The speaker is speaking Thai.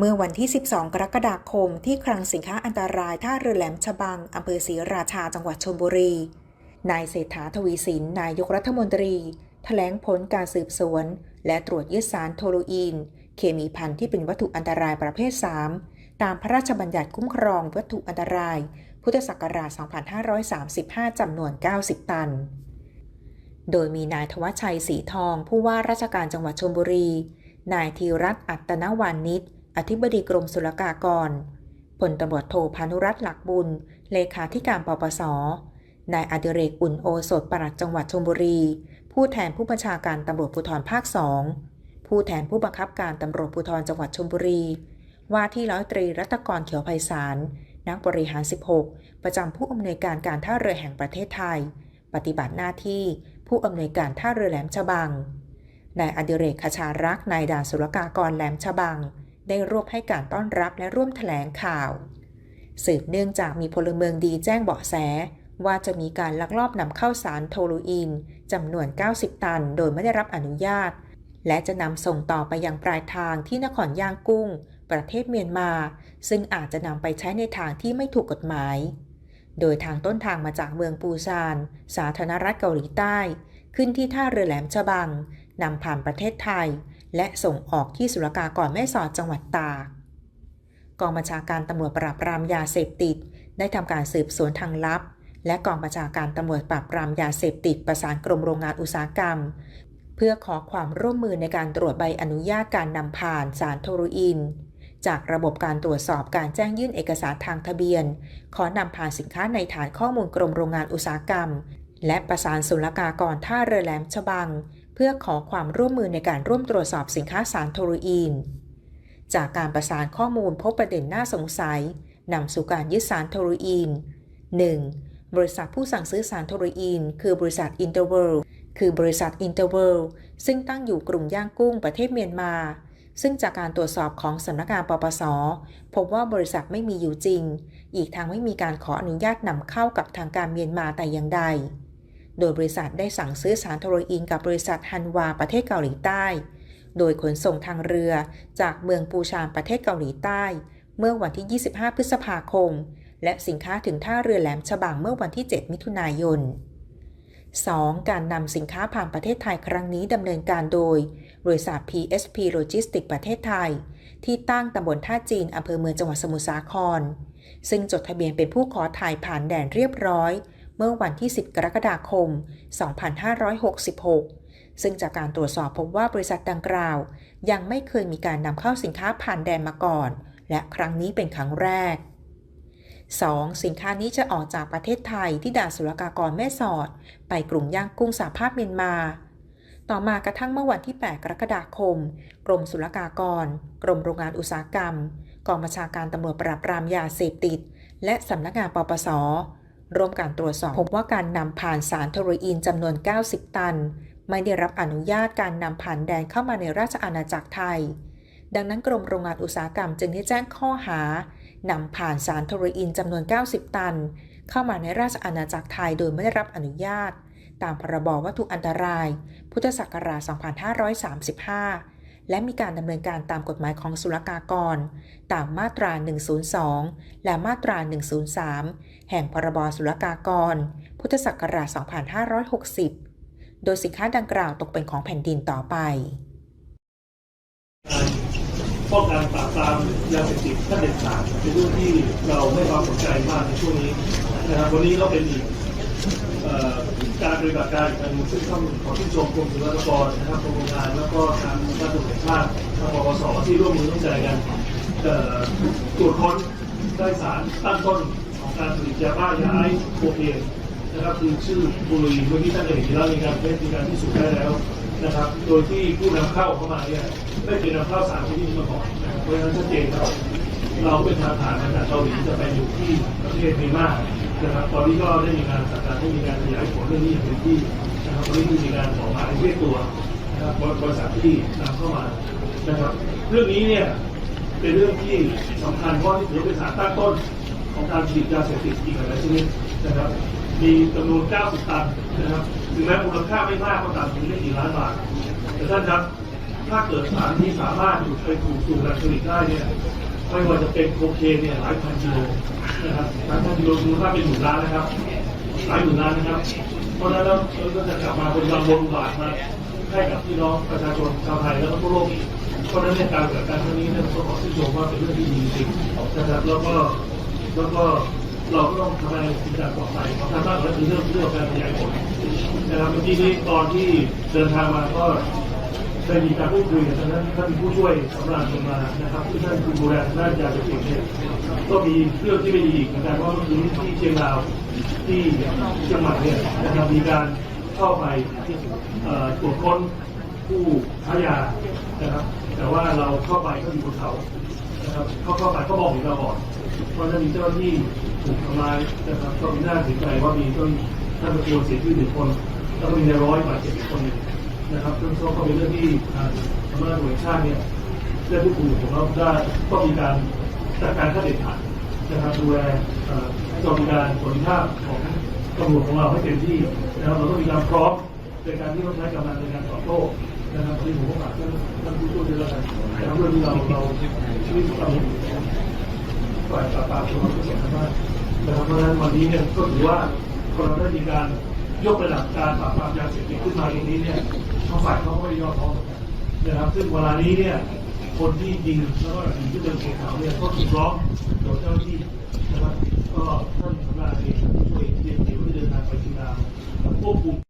เมื่อวันที่ 12 กรกฎาคม ที่คลังสินค้าอันตรายท่าเรือแหลมฉบัง อำเภอศรีราชา จังหวัดชลบุรี นายเศรษฐาทวีสิน นายกรัฐมนตรี แถลงผลการสืบสวน และตรวจยึดสารโทลูอีน เคมีพันธุ์ที่เป็นวัตถุอันตรายประเภท 3 ตามพระราชบัญญัติคุ้มครองวัตถุอันตราย พุทธศักราช 2535 จำนวน 90 ตัน โดยมีนายทวัชชัยสีทอง ผู้ว่าราชการจังหวัดชลบุรี นายธีรัตน์อัตนวานิช อธิบดีกรมศุลกากรพลตำรวจโทพานุรัตน์หลักบุญ เลขาธิการปปส นายอดิเรกอุ่นโอสถปลัดจังหวัดชลบุรี ผู้แทนผู้บัญชาการตำรวจภูธรภาคสอง ผู้แทนผู้บังคับการตำรวจภูธรจังหวัดชลบุรี ว่าที่ร้อยตรีรัตกรเขียวไพศาล นักบริหาร 16 ประจำผู้อำนวยการการท่าเรือแห่งประเทศไทย ปฏิบัติหน้าที่ผู้อำนวยการท่าเรือแหลมฉบัง นายอดิเรกขชารักษ์นายด่านศุลกากรแหลมฉบัง ได้ร่วมให้การต้อนรับและร่วมแถลงข่าว สืบเนื่องจากมีพลเมืองดีแจ้งเบาะแส ว่าจะมีการลักลอบนำเข้าสารโทลูอีนจำนวน 90 ตัน โดยไม่ได้รับอนุญาต และจะนำส่งต่อไปยังปลายทางที่นครย่างกุ้ง ประเทศเมียนมา ซึ่งอาจจะนำไปใช้ในทางที่ไม่ถูกกฎหมาย โดยทางต้นทางมาจากเมืองปูซาน สาธารณรัฐเกาหลีใต้ ขึ้นที่ท่าเรือแหลมฉบังนำผ่านประเทศไทย และส่งออกที่ศุลกากรแม่สอดจังหวัดตากกองบัญชาการตำรวจปราบปรามยาเสพติด ได้ทำการสืบสวนทางลับ และกองบัญชาการตำรวจปราบปรามยาเสพติดประสานกรมโรงงานอุตสาหกรรม เพื่อขอความร่วมมือในการตรวจใบอนุญาตการนำผ่านสารโทรูอิน จากระบบการตรวจสอบการแจ้งยื่นเอกสารทางทะเบียน ขอนำผ่านสินค้าในฐานข้อมูลกรมโรงงานอุตสาหกรรม และประสานศุลกากรท่าเรือแหลมฉบัง เพื่อขอความร่วมมือในการร่วมตรวจสอบสินค้าสารโทรอีน จากการประสานข้อมูลพบประเด็นน่าสงสัยนำสู่การยึดสารโทรอีน 1. บริษัทผู้สั่งซื้อสารโทรอีน คือบริษัทอินเตอร์เวิลด์คือบริษัทอินเตอร์เวิลด์ซึ่งตั้งอยู่กรุงย่างกุ้งประเทศเมียนมา ซึ่งจากการตรวจสอบของสำนักงานปปส พบว่าบริษัทไม่มีอยู่จริง อีกทางไม่มีการขออนุญาตนำเข้ากับทางการเมียนมาแต่อย่างใด โดยบริษัทได้สั่งซื้อสารโทโรอีนกับบริษัทฮันวาประเทศเกาหลีใต้ โดยขนส่งทางเรือจากเมืองปูชานประเทศเกาหลีใต้ เมื่อวันที่ 25 พฤษภาคม และสินค้าถึงท่าเรือแหลมฉบังเมื่อวันที่ 7 มิถุนายน 2. การนำสินค้าผ่านประเทศไทยครั้งนี้ดำเนินการโดย บริษัท PSP Logistics ประเทศไทย ที่ตั้งตำบลท่าจีนอำเภอเมืองจังหวัดสมุทรสาคร ซึ่งจดทะเบียนเป็นผู้ขอถ่ายผ่านแดนเรียบร้อย เมื่อวันที่ 10 กรกฎาคม 2566 ซึ่งจากการตรวจสอบพบว่าบริษัทดังกล่าว ยังไม่เคยมีการนำเข้าสินค้าผ่านแดนมาก่อน และครั้งนี้เป็นครั้งแรก 2. สินค้านี้จะออกจากประเทศไทยที่ด่านศุลกากรแม่สอด ไปกรุงย่างกุ้งสาภาพเมียนมา ต่อมากระทั่งเมื่อวันที่ 8 กรกฎาคม กรมศุลกากร กรมโรงงานอุตสาหกรรม กองบัญชาการตำรวจปราบปรามยาเสพติด และสำนักงานปปส ร่วมการตรวจสอบพบว่าการนำผ่านสารโทโรอีนจำนวน 90 ตัน ไม่ได้รับอนุญาตการนำผ่านแดนเข้ามาในราชอาณาจักรไทย ดังนั้นกรมโรงงานอุตสาหกรรมจึงได้แจ้งข้อหานำผ่านสารโทโรอีนจำนวน 90 ตัน เข้ามาในราชอาณาจักรไทยโดยไม่ได้รับอนุญาต ตามพรบวัตถุอันตราย พุทธศักราช 2535 และมีการดำเนินการตามกฎหมายของศุลกากร ตามมาตรา 102 และมาตรา 103 แห่งพรบศุลกากร พุทธศักราช 2560 โดยสินค้าดังกล่าวตกเป็นของแผ่นดินต่อไปป้องกันปราบปรามยาเสพติดขั้นเด็ดขาดเป็นเรื่องที่เราให้ความสนใจมากในช่วงนี้นะครับวันนี้ก็เป็นอีก การปฏิบัติการอีกอันหนึ่งซึ่งต้องขอชื่นชมกรมศุลกากรนะครับกรมโรงงานแล้วก็ทางด้านตำรวจแห่งชาติทางปปสที่ร่วมมือร่วมใจกันตรวจค้นได้สารตั้งต้นของการผลิตยาบ้ายาไอซ์โคเคนนะครับคือชื่อบุรีเมื่อกี้ท่านเห็นแล้วมีการเทสมีการพิสูจน์ได้แล้วนะครับ โดยที่ผู้นำเข้าเข้ามาเนี่ยไม่เคยนนำเข้าสารชนิดนี้มาก่อนเพราะฉะนั้นชัดเจนครับเราเป็นทางผ่านมาจากเกาหลีจะไปอยู่ที่ประเทศเมียนมา นะครับตอนนี้ก็ได้มีการสั่งการให้มีการขยายผลเรื่องนี้อย่างเต็มที่นะครับวันนี้มีการขอหมายเรียกตัวนะครับบริษัทที่นำเข้ามานะครับ เรื่องนี้เนี่ยเป็นเรื่องที่สำคัญเพราะที่ถือเป็นสารตั้งต้นของการผลิตยาเสพติดอีกหลายชนิดนะครับมีจำนวน 90 ตันนะครับถึงแม้มูลค่าไม่มากก็ตามถึงไม่กี่ล้านบาทแต่ท่านครับ ถ้าเกิดสารนี้สามารถถูกไปถูกสู่แหล่งผลิตได้เนี่ย ไม่ว่าจะเป็นโคเคนเนี่ยหลายพันกิโลนะครับหลายพันกิโลมูลค่าเป็นหมื่นล้านนะครับหลายหมื่นล้านนะครับ เพราะฉะนั้นแล้วเราก็จะกลับมาเป็นรางวัลบาทมาให้กับพี่น้องประชาชนชาวไทยแล้วก็ทั่วโลกเพราะฉะนั้นในยการจัดการครั้งนี้เนี่ยต้องขอชื่นชมว่าเป็นเรื่องที่ดีจริงๆนะครับแล้วก็แล้วก็เราก็ต้องทำอะไรสิ่งต่างต่อไปทำมากกว่านั้นคือเรื่องเรื่องการขยายผลนะครับเมื่อกี้นี้ตอนที่เดินทางมาก็ ได้มีการพูดคุยกับทางด้านท่านผู้ช่วยสำราญลงมานะครับที่ท่านคุณดูแลด้านยาเสพติดเนี่ยก็มีเรื่องที่ไม่ดีอีกเหมือนกันว่าเมื่อคืนที่เชียงดาวที่เชียงใหม่เนี่ยนะครับมีการเข้าไปเอ่ตรวจค้นผู้ค้ายานะครับ แต่ว่าเราเข้าไปก็อยู่บนเขานะครับเขาเข้าไปก็บอกเราก่อนเพราะฉะนั้นมีเจ้าหน้าที่ถูกทำร้ายนะครับก็มีหน้าเสียใจว่ามีก็ท่านตะโกนเสียชีวิตหนึ่งคนแล้วก็มีในร้อยบาดเจ็บอีกคนหนึ่ง นะครับซึ่งก็เป็นเรื่องที่ทางสำนักงานตำรวจชาติเนี่ยได้พูดคุยกับเราได้ก็มีการจัดการขั้นเด็ดขาดนะครับดูแลให้เรามีการผลภาพของตำรวจของเราให้เต็มที่นะครับเราต้องมีการพร้อมในการที่ต้องใช้กำลังในการตอบโต้นะครับที่ผมก็ฝากท่านท่านผู้ช่วยด้วยแล้วกันนะครับเรื่องที่เราเราชีวิตเราฝ่ายปราบปรามของเราก็นสำคัญมากนะครับเพราะฉะนั้นวันนี้เนี่ยก็ถือว่าเราได้มีการ ยกระดับการปราบปรามยาเสพติดขึ้นมาในนี้เนี่ยทางฝ่ายเขาก็ไม่ได้ย่อท้อนะครับ ซึ่งเวลานี้เนี่ยคนที่ยิงแล้วก็ยิงที่เดินเสียขาวเนี่ยก็ถูกร้องโดยเจ้าหน้าที่นะครับก็ท่านสำนักงานเองช่วยเรียมเดียวที่เดินทางไปที่ดาวควบคุม